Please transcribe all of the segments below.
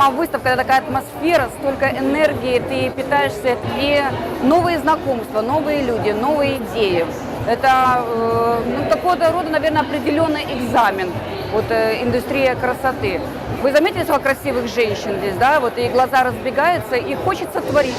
праздников, когда такая атмосфера, столько энергии, ты питаешься и новые знакомства, новые люди, новые идеи. Это э, ну, такого рода, наверное, определенный экзамен. Вот э, индустрия красоты. Вы заметили, сколько красивых женщин здесь, да? Вот и глаза разбегаются, и хочется творить.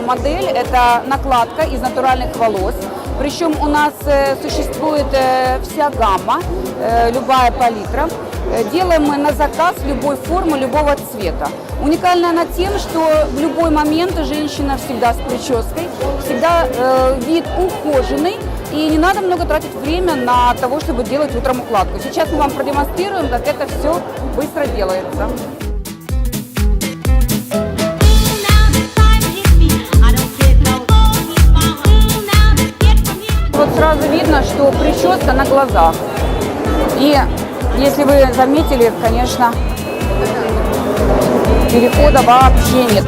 Модель. Это накладка из натуральных волос. Причем у нас э, существует э, вся гамма, э, любая палитра. Э, Делаем мы на заказ любой формы, любого цвета. Уникальна она тем, что в любой момент женщина всегда с прической, всегда э, вид ухоженный, и не надо много тратить время на того, чтобы делать утром укладку. Сейчас мы вам продемонстрируем, как это все быстро делается. Сразу видно, что прическа на глазах. И если вы заметили, конечно, перехода вообще нет.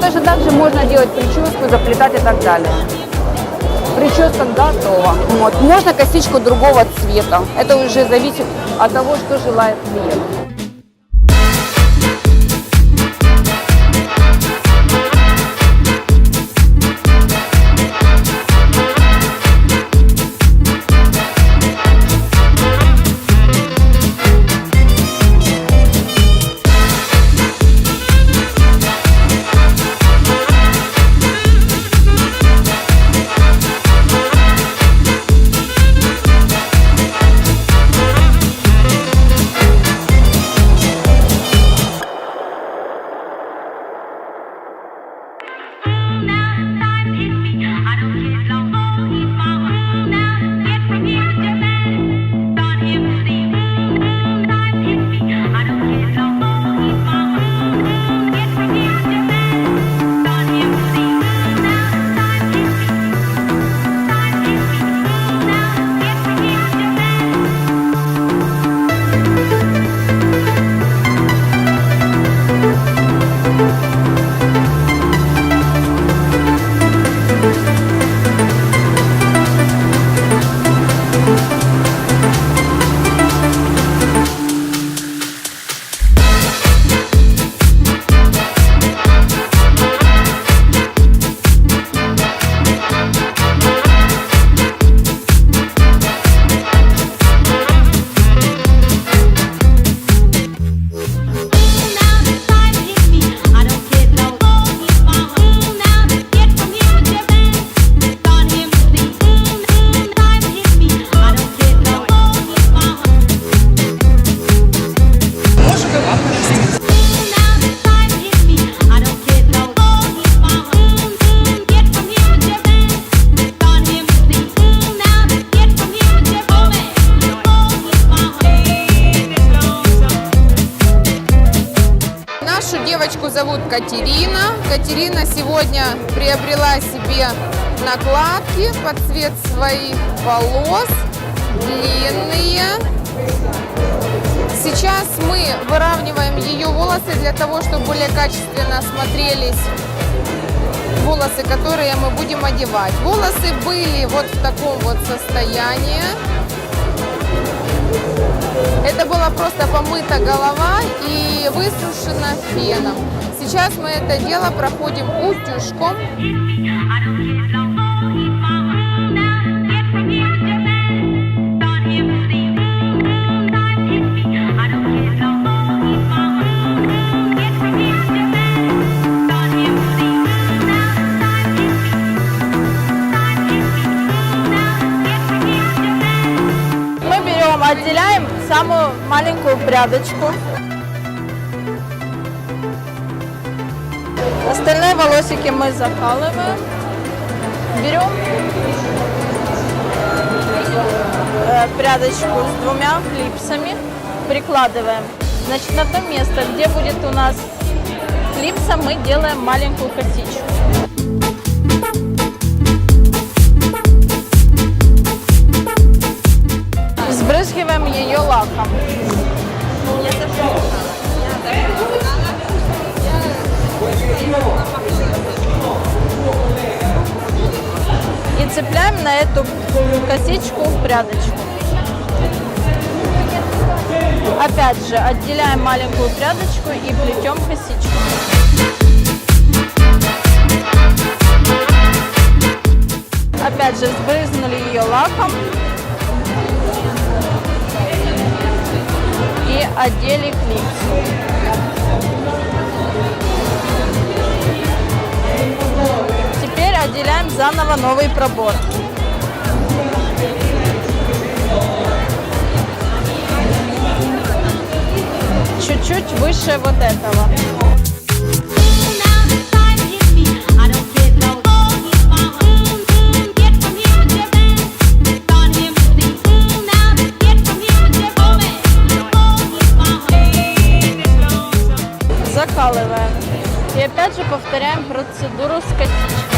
Точно так же можно делать прическу, заплетать и так далее. Прическа готова. Вот. Можно косичку другого цвета. Это уже зависит от того, что желает клиент. Катерина. Катерина сегодня приобрела себе накладки под цвет своих волос. Длинные, Сейчас мы выравниваем ее волосы для того, чтобы более качественно смотрелись волосы, которые мы будем одевать. Волосы были вот в таком вот состоянии. Это была просто помыта голова и высушена феном. Сейчас мы это дело проходим утюжком. Мы берем, отделяем самую маленькую прядочку. Остальные волосики мы закалываем. Берем э, прядочку с двумя клипсами, прикладываем. Значит, на то место, где будет у нас клипса, мы делаем маленькую косичку. Сбрызгиваем ее лаком. И цепляем на эту косичку прядочку. Опять же, отделяем маленькую прядочку и плетем косичку. Опять же, сбрызнули ее лаком и одели клипсу. делаем заново новый пробор. Чуть-чуть выше вот этого. Закалываем. И опять же повторяем процедуру скатить.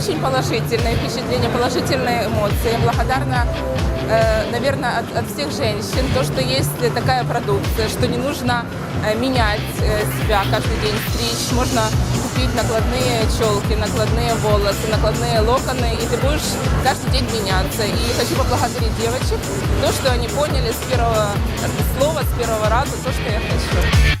Очень положительные впечатления, положительные эмоции. Благодарна, наверное, от, от всех женщин, то, что есть такая продукция, что не нужно э, менять э, себя каждый день, стричь. Можно купить накладные челки, накладные волосы, накладные локоны, и ты будешь каждый день меняться. И хочу поблагодарить девочек, то, что они поняли с первого слова, с первого раза, то, что я хочу.